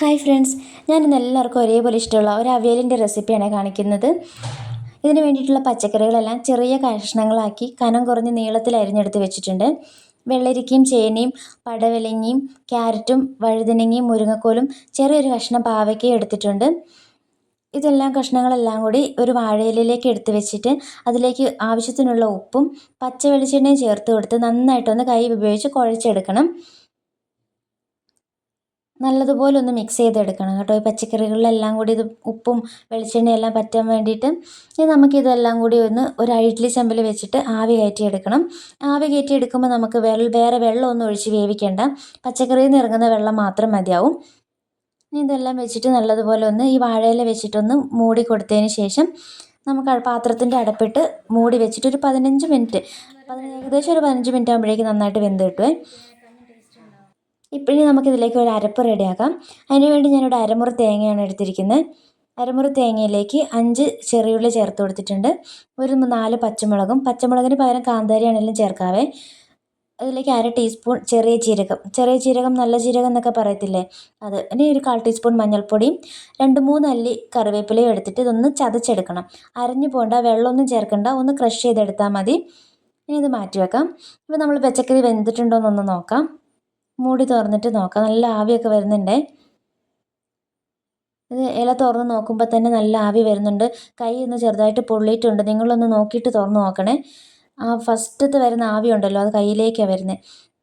Hi friends ഞാൻ ഇന്ന് എല്ലാവർക്കും ഒരേപോലെ ഇഷ്ടമുള്ള ഒരു അവിയലിന്റെ റെസിപ്പിയാണ് കാണിക്കുന്നത്. ഇതിന് വേണ്ടിയിട്ടുള്ള പച്ചക്കറികളെല്ലാം ചെറിയ കഷ്ണങ്ങളാക്കി കനം കുറഞ്ഞ് നീളത്തിൽ അരിഞ്ഞെടുത്ത് വെച്ചിട്ടുണ്ട്. വെള്ളരിക്കയും ചേനയും പടവലങ്ങിയും ക്യാരറ്റും വഴുതനങ്ങയും മുരിങ്ങക്കോലും ചെറിയൊരു കഷ്ണം പാവയ്ക്കയും എടുത്തിട്ടുണ്ട്. ഇതെല്ലാം കഷ്ണങ്ങളെല്ലാം കൂടി ഒരു വാഴയിലേക്ക് എടുത്ത് വെച്ചിട്ട് അതിലേക്ക് ആവശ്യത്തിനുള്ള ഉപ്പും പച്ച വെളിച്ചെണ്ണയും ചേർത്ത് കൊടുത്ത് നന്നായിട്ടൊന്ന് കൈ ഉപയോഗിച്ച് കുഴച്ചെടുക്കണം. നല്ലതുപോലെ ഒന്ന് മിക്സ് ചെയ്തെടുക്കണം കേട്ടോ. ഈ പച്ചക്കറികളിലെല്ലാം കൂടി ഇത് ഉപ്പും വെളിച്ചെണ്ണയും എല്ലാം പറ്റാൻ വേണ്ടിയിട്ട് ഇനി നമുക്കിതെല്ലാം കൂടി ഒന്ന് ഒരു ഇഡ്ഡലി ചെമ്പിൽ വെച്ചിട്ട് ആവി കയറ്റിയെടുക്കണം. ആവി കയറ്റിയെടുക്കുമ്പോൾ നമുക്ക് വേറെ വെള്ളമൊന്നും ഒഴിച്ച് വേവിക്കേണ്ട. പച്ചക്കറിയിൽ നിന്ന് ഇറങ്ങുന്ന വെള്ളം മാത്രം മതിയാവും. ഇനി ഇതെല്ലാം വെച്ചിട്ട് നല്ലതുപോലെ ഒന്ന് ഈ വാഴയില വെച്ചിട്ടൊന്ന് മൂടി കൊടുത്തതിന് ശേഷം നമുക്ക് പാത്രത്തിന്റെ അടപ്പിട്ട് മൂടി വെച്ചിട്ട് ഒരു പതിനഞ്ച് മിനിറ്റ് ഏകദേശം ഒരു പതിനഞ്ച് മിനിറ്റ് ആകുമ്പോഴേക്കും നന്നായിട്ട് വെന്ത് കിട്ടുമേ ഇപ്പോഴും നമുക്കിതിലേക്ക് ഒരു അരപ്പ് റെഡിയാക്കാം. അതിന് വേണ്ടി ഞാനിവിടെ അരമുറി തേങ്ങയാണ് എടുത്തിരിക്കുന്നത്. അരമുറി തേങ്ങയിലേക്ക് അഞ്ച് ചെറിയുള്ളി ചേർത്ത് കൊടുത്തിട്ടുണ്ട്. ഒരു നാല് പച്ചമുളകും. പച്ചമുളകിന് പകരം കാന്താരി ആണെങ്കിലും ചേർക്കാവേ. അതിലേക്ക് അര ടീസ്പൂൺ ചെറിയ ജീരകം. ചെറിയ ജീരകം നല്ല ജീരകം എന്നൊക്കെ പറയത്തില്ലേ? അത്. ഇനി ഒരു കാൽ ടീസ്പൂൺ മഞ്ഞൾപ്പൊടിയും രണ്ട് മൂന്ന് അല്ലി കറിവേപ്പിലയും എടുത്തിട്ട് ഇതൊന്ന് ചതച്ചെടുക്കണം. അരഞ്ഞു പോകണ്ട വെള്ളമൊന്നും ചേർക്കണ്ട. ഒന്ന് ക്രഷ് ചെയ്തെടുത്താൽ മതി. ഇനി ഇത് മാറ്റി വെക്കാം ഇപ്പോൾ നമ്മൾ പച്ചക്കറി വെന്തിട്ടുണ്ടോ എന്നൊന്ന് നോക്കാം. മൂടി തുറന്നിട്ട് നോക്കാം. നല്ല ആവിയൊക്കെ വരുന്നുണ്ടേ. ഇത് ഇല തുറന്ന് നോക്കുമ്പോൾ തന്നെ നല്ല ആവി വരുന്നുണ്ട്. കൈ ഒന്ന് ചെറുതായിട്ട് പൊള്ളിയിട്ടുണ്ട്. നിങ്ങളൊന്ന് നോക്കിയിട്ട് തുറന്ന് നോക്കണേ. ആ ഫസ്റ്റത്തെ വരുന്ന ആവി ഉണ്ടല്ലോ അത് കയ്യിലേക്കാണ് വരുന്നത്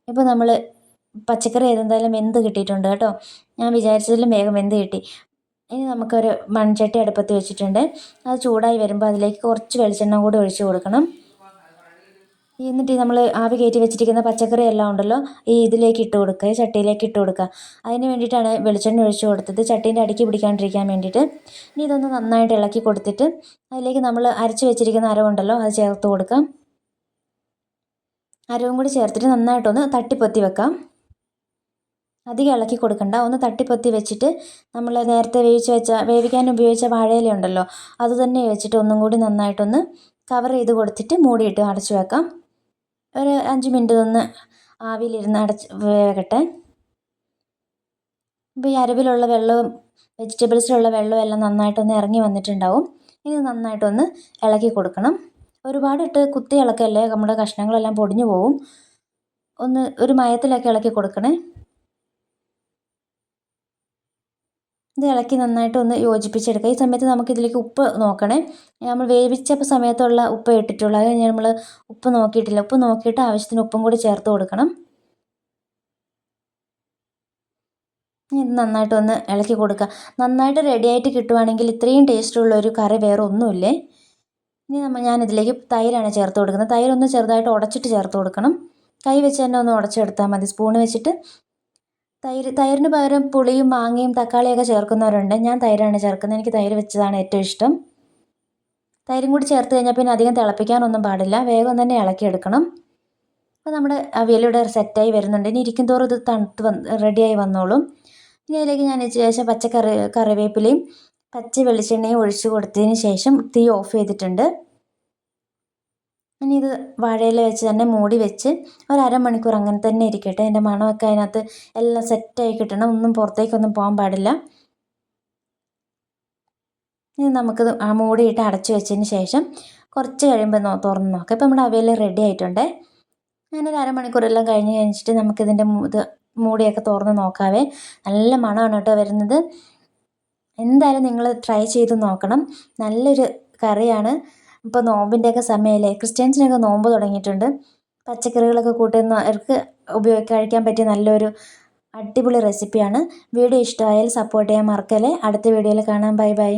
ഇപ്പോൾ നമ്മൾ പച്ചക്കറി ഏതെന്തായാലും വെന്ത് കിട്ടിയിട്ടുണ്ട് കേട്ടോ. ഞാൻ വിചാരിച്ചതിലും വേഗം വെന്ത് കിട്ടി. ഇനി നമുക്കൊരു മൺചട്ടി അടുപ്പത്ത് വെച്ചിട്ടുണ്ട്. അത് ചൂടായി വരുമ്പോൾ അതിലേക്ക് കുറച്ച് വെളിച്ചെണ്ണ കൂടി ഒഴിച്ച് കൊടുക്കണം. എന്നിട്ട് നമ്മൾ ആവി കയറ്റി വെച്ചിരിക്കുന്ന പച്ചക്കറി എല്ലാം ഉണ്ടല്ലോ ഈ ഇതിലേക്ക് ഇട്ട് കൊടുക്കുക ഈ ചട്ടിയിലേക്ക് ഇട്ട് കൊടുക്കുക. അതിന് വേണ്ടിയിട്ടാണ് വെളിച്ചെണ്ണ ഒഴിച്ച് കൊടുത്തത്. ചട്ടീന്റെ അടിക്ക് പിടിക്കാണ്ടിരിക്കാൻ വേണ്ടിയിട്ട്. ഇനി ഇതൊന്ന് നന്നായിട്ട് ഇളക്കി കൊടുത്തിട്ട് അതിലേക്ക് നമ്മൾ അരച്ച് വെച്ചിരിക്കുന്ന അരവുണ്ടല്ലോ അത് ചേർത്ത് കൊടുക്കാം അരവും കൂടി ചേർത്തിട്ട് നന്നായിട്ടൊന്ന് തട്ടിപ്പൊത്തി വെക്കാം. അധികം ഇളക്കി കൊടുക്കണ്ട. ഒന്ന് തട്ടിപ്പൊത്തി വെച്ചിട്ട് നമ്മൾ നേരത്തെ വേവിച്ച് വെച്ച വേവിക്കാൻ ഉപയോഗിച്ച വാഴയില ഉണ്ടല്ലോ അത് തന്നെ വെച്ചിട്ട് ഒന്നും കൂടി നന്നായിട്ടൊന്ന് കവർ ചെയ്ത് കൊടുത്തിട്ട് മൂടിയിട്ട് അടച്ചു വെക്കാം. ഒരു അഞ്ച് മിനിറ്റ് ഒന്ന് ആവിയിലിരുന്ന് അടച്ച് വേകട്ടെ. ഇപ്പോൾ ഈ അരവിലുള്ള വെള്ളവും വെജിറ്റബിൾസിലുള്ള വെള്ളവും എല്ലാം നന്നായിട്ടൊന്ന് ഇറങ്ങി വന്നിട്ടുണ്ടാവും. ഇനി നന്നായിട്ടൊന്ന് ഇളക്കി കൊടുക്കണം. ഒരുപാട് ഇട്ട് കുത്തി ഇളക്കല്ലേ? നമ്മുടെ കഷ്ണങ്ങളെല്ലാം പൊടിഞ്ഞു പോവും. ഒന്ന് ഒരു മയത്തിലൊക്കെ ഇളക്കി കൊടുക്കണേ. ഇത് ഇളക്കി നന്നായിട്ട് ഒന്ന് യോജിപ്പിച്ചെടുക്കുക. ഈ സമയത്ത് നമുക്ക് ഇതിലേക്ക് ഉപ്പ് നോക്കണേ. നമ്മൾ വേവിച്ച സമയത്തുള്ള ഉപ്പ് ഇട്ടിട്ടുള്ളൂ. അത് നമ്മൾ ഉപ്പ് നോക്കിയിട്ടില്ല. ഉപ്പ് നോക്കിയിട്ട് ആവശ്യത്തിന് ഉപ്പും കൂടി ചേർത്ത് കൊടുക്കണം. ഇത് നന്നായിട്ട് ഒന്ന് ഇളക്കി കൊടുക്കുക. നന്നായിട്ട് റെഡിയായിട്ട് കിട്ടുവാണെങ്കിൽ ഇത്രയും ടേസ്റ്റുള്ള ഒരു കറി വേറെ ഒന്നുമില്ലേ? ഇനി നമ്മൾ ഞാനിതിലേക്ക് തൈരാണ് ചേർത്ത് കൊടുക്കുന്നത്. തൈരൊന്ന് ചെറുതായിട്ട് ഉടച്ചിട്ട് ചേർത്ത് കൊടുക്കണം. കൈ വെച്ച് തന്നെ ഒന്ന് ഉടച്ചെടുത്താൽ മതി. സ്പൂൺ വെച്ചിട്ട് തൈര് തൈരിന് പകരം പുളിയും മാങ്ങയും തക്കാളിയൊക്കെ ചേർക്കുന്നവരുണ്ട്. ഞാൻ തൈരാണ് ചേർക്കുന്നത്. എനിക്ക് തൈര് വെച്ചതാണ് ഏറ്റവും ഇഷ്ടം. തൈരും കൂടി ചേർത്ത് കഴിഞ്ഞാൽ പിന്നെ അധികം തിളപ്പിക്കാനൊന്നും പാടില്ല. വേഗം തന്നെ ഇളക്കിയെടുക്കണം. അപ്പോൾ നമ്മുടെ അവിയലിവിടെ സെറ്റായി വരുന്നുണ്ട്. ഇനി ഇരിക്കും തോറും ഇത് തണുത്ത് വന്ന് റെഡിയായി വന്നോളും. ഇനി അതിലേക്ക് ഞാൻ ശേഷം പച്ചക്കറി കറിവേപ്പിലയും പച്ച വെളിച്ചെണ്ണയും ഒഴിച്ചു കൊടുത്തതിന് ശേഷം തീ ഓഫ് ചെയ്തിട്ടുണ്ട്. ഇനി ഇത് വാഴയില വെച്ച് തന്നെ മൂടി വെച്ച് ഒരു അരമണിക്കൂർ അങ്ങനെ തന്നെ ഇരിക്കട്ടെ. അതിന്റെ മണമൊക്കെ അതിനകത്ത് എല്ലാം സെറ്റായി കിട്ടണം. ഒന്നും പുറത്തേക്കൊന്നും പോകാൻ പാടില്ല. ഇനി നമുക്ക് ആ മൂടിയിട്ട് അടച്ചു വെച്ചതിന് ശേഷം കുറച്ച് കഴിയുമ്പോൾ നോ തുറന്ന് നോക്കാം. ഇപ്പം നമ്മുടെ അവയിൽ റെഡി ആയിട്ടുണ്ട്. ഞാനൊരു അരമണിക്കൂറെല്ലാം കഴിഞ്ഞ് കഴിഞ്ഞിട്ട് നമുക്കിതിന്റെ ഇത് മൂടിയൊക്കെ തുറന്ന് നോക്കാവേ. നല്ല മണമാണ് കേട്ടോ വരുന്നത്. എന്തായാലും നിങ്ങൾ ട്രൈ ചെയ്ത് നോക്കണം. നല്ലൊരു കറിയാണ്. ഇപ്പോൾ നോമ്പിന്റെയൊക്കെ സമയമല്ലേ ക്രിസ്ത്യൻസിനൊക്കെ നോമ്പ് തുടങ്ങിയിട്ടുണ്ട്. പച്ചക്കറികളൊക്കെ കൂട്ടുന്ന അവർക്ക് ഉപയോഗിക്കാൻ കഴിക്കാൻ പറ്റിയ നല്ലൊരു അടിപൊളി റെസിപ്പിയാണ് വീഡിയോ ഇഷ്ടമായാൽ സപ്പോർട്ട് ചെയ്യാൻ മറക്കല്ലേ? അടുത്ത വീഡിയോയിൽ കാണാം. Bye bye